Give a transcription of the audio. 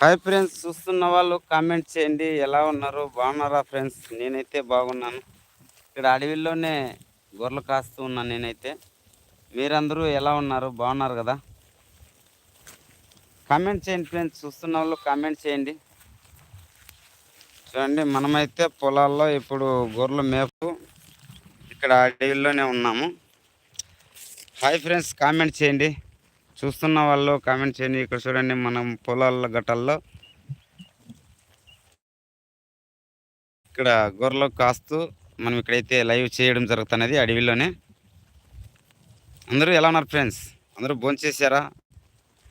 Hi friends చూస్తున్న వాళ్ళు comment చేయండి. ఎలా ఉన్నారు? బాగున్నారా ఫ్రెండ్స్ నేనైతే బాగున్నాను. ఇక్కడ అడవిలోనే గొర్రెలు కాస్తూ ఉన్నాను నేనైతే. మీరందరూ ఎలా ఉన్నారు? బాగున్నారు కదా? కామెంట్ చేయండి ఫ్రెండ్స్ చూస్తున్న వాళ్ళు కామెంట్ చేయండి. చూడండి మనమైతే పొలాల్లో ఇప్పుడు గొర్రెలు మేపు ఇక్కడ అడవిలోనే ఉన్నాము. హాయ్ ఫ్రెండ్స్ కామెంట్ చేయండి. చూస్తున్న వాళ్ళు కామెంట్ చేయండి. ఇక్కడ చూడండి మనం పొలాల గట్టల్లో ఇక్కడ గొర్రెలు కాస్తూ మనం ఇక్కడైతే లైవ్ చేయడం జరుగుతున్నది అడవిలోనే. అందరూ ఎలా ఉన్నారు ఫ్రెండ్స్? అందరూ భోంచేసారా